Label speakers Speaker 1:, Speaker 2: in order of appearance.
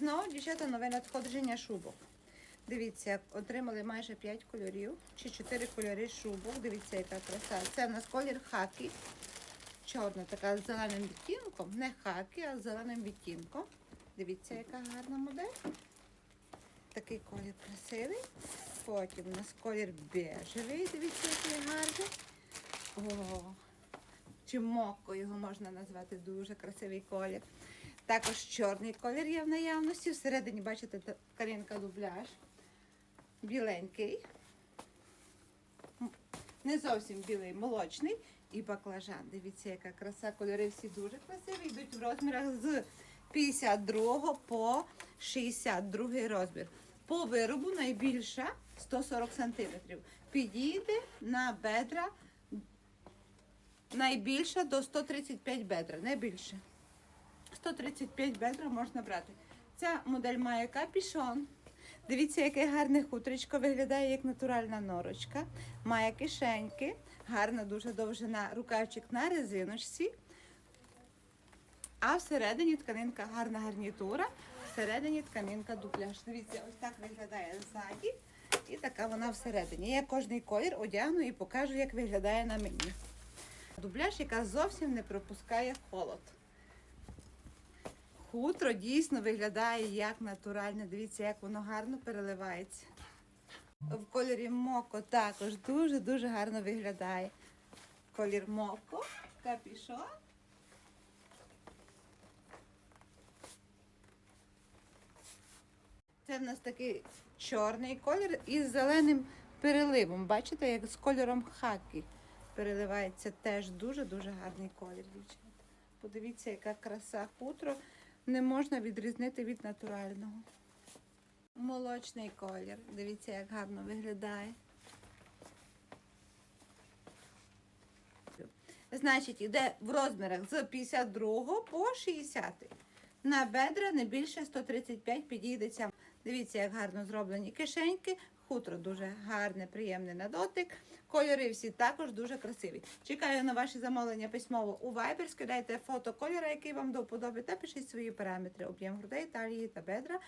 Speaker 1: знову, дівчата, нове надходження шубок. Дивіться, отримали майже 5 кольорів чи 4 кольори шубок. Дивіться, яка краса. Це в нас колір хакі. Чорна, така з зеленим відтінком. Не хакі, а з зеленим відтінком. Дивіться, яка гарна модель. Такий колір красивий. Потім у нас колір бежевий. Дивіться, який гарний. О, чи моко його можна назвати дуже красивий колір. Також чорний колір є в наявності. Всередині, бачите, карінка дубляж. Біленький. Не зовсім білий, молочний. І баклажан. Дивіться, яка краса. Кольори всі дуже красиві. Йдуть в розмірах з 52 по 62 розмір. По виробу найбільша 140 см. Підійде на бедра найбільша до 135 бедра, не більше. 135 бедра можна брати. Ця модель має капішон. Дивіться, яке гарне хутричко виглядає як натуральна норочка. Має кишеньки, гарна дуже довжина рукавчик на резиночці. А всередині тканинка гарна гарнітура, всередині тканинка дупляж. Дивіться, ось так виглядає ззаді. І така вона всередині. Я кожний колір одягну і покажу, як виглядає на мені. Дубляж, яка зовсім не пропускає холод. Хутро дійсно виглядає як натуральне. Дивіться, як воно гарно переливається. В кольорі моко також дуже-дуже гарно виглядає. Колір моко, капішон. Це в нас такий чорний колір із зеленим переливом. Бачите, як з кольором хакі переливається теж дуже-дуже гарний колір, дівчата. Подивіться, яка краса хутро не можна відрізнити від натурального. Молочний колір. Дивіться, як гарно виглядає. Значить, йде в розмірах з 52 по 60. На бедра не більше 135 підійдеться. Дивіться, як гарно зроблені кишеньки. Хутро дуже гарне, приємне на дотик. Кольори всі також дуже красиві. Чекаю на ваші замовлення письмово у Viber. Скидайте фото кольора, який вам до вподоби, та пишіть свої параметри, об'єм грудей, талії та бедра.